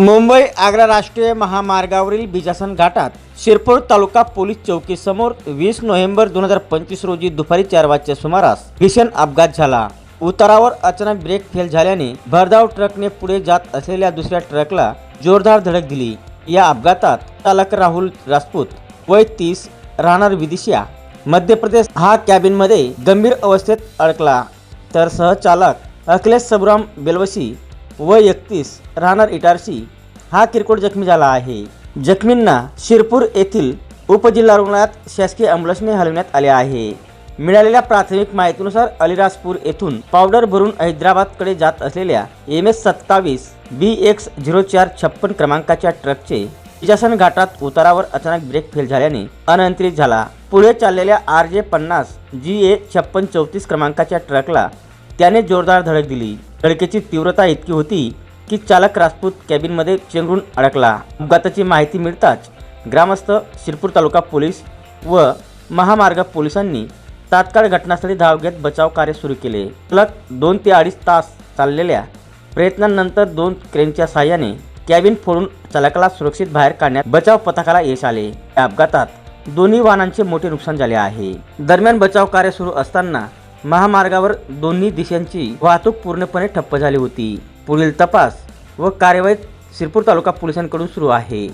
मुंबई आग्रा राष्ट्रीय महामार्गावरील बिजासन घाटात शिरपूर तालुका पोलीस चौकीसमोर वीस नोव्हेंबर दोन हजार पंचवीस रोजी दुपारी चार वाजच्या सुमारास भीषण अपघात झाला. उतारावर अचानक ब्रेक फेल झाल्याने भरधाव ट्रकने पुढे जात असलेल्या दुसऱ्या ट्रकला जोरदार धडक दिली. या अपघातात चालक राहुल राजपूत वय तीस राहणार विदिशा मध्य प्रदेश हा कॅबिनमध्ये गंभीर अवस्थेत अडकला. तर सहचालक अखिलेश सबराम बेलवशी व एकतीस राहणार इटारसी. हा किरकोळ जखमी झाला आहे. जखमींना शिरपूर येथील उपजिल्हा रुग्णालयात शासकीय अँब्युलन्सने हलवण्यात आले आहे. मिळालेल्या प्राथमिक माहितीनुसार अलिराजपूर येथून पावडर भरून हैदराबादकडे जात असलेल्या एम एस सत्तावीस बी एक्स झिरो चार छप्पन क्रमांकाच्या ट्रकचे विजासन घाटात उतारावर अचानक ब्रेक फेल झाल्याने अनियंत्रित झाला. पुढे चाललेल्या आर जे पन्नास जी ए छप्पन चौतीस क्रमांकाच्या ट्रकला त्याने जोरदार धडक दिली. धडकेची तीव्रता इतकी होती की चालक राजपूत कॅबिनमध्ये चेंगरून अडकला. अपघाताची माहिती मिळताच ग्रामस्थ शिरपूर तालुका पोलीस व महामार्ग पोलिसांनी तात्काळ घटनास्थळी धाव घेत बचाव कार्य सुरू केले. सलग दोन ते अडीच तास चाललेल्या प्रयत्नांनंतर दोन क्रेनच्या सहाय्याने कॅबिन फोडून चालकाला सुरक्षित बाहेर काढण्यात बचाव पथकाला यश आले. या अपघातात दोन्ही वाहनांचे मोठे नुकसान झाले आहे. दरम्यान बचाव कार्य सुरू असताना महामार्गावर दोन्ही दिशांची वाहतूक पूर्णपणे ठप्प झाली होती. पुढील तपास व कार्यवाहीत शिरपूर तालुका पोलिसांकडून सुरू आहे.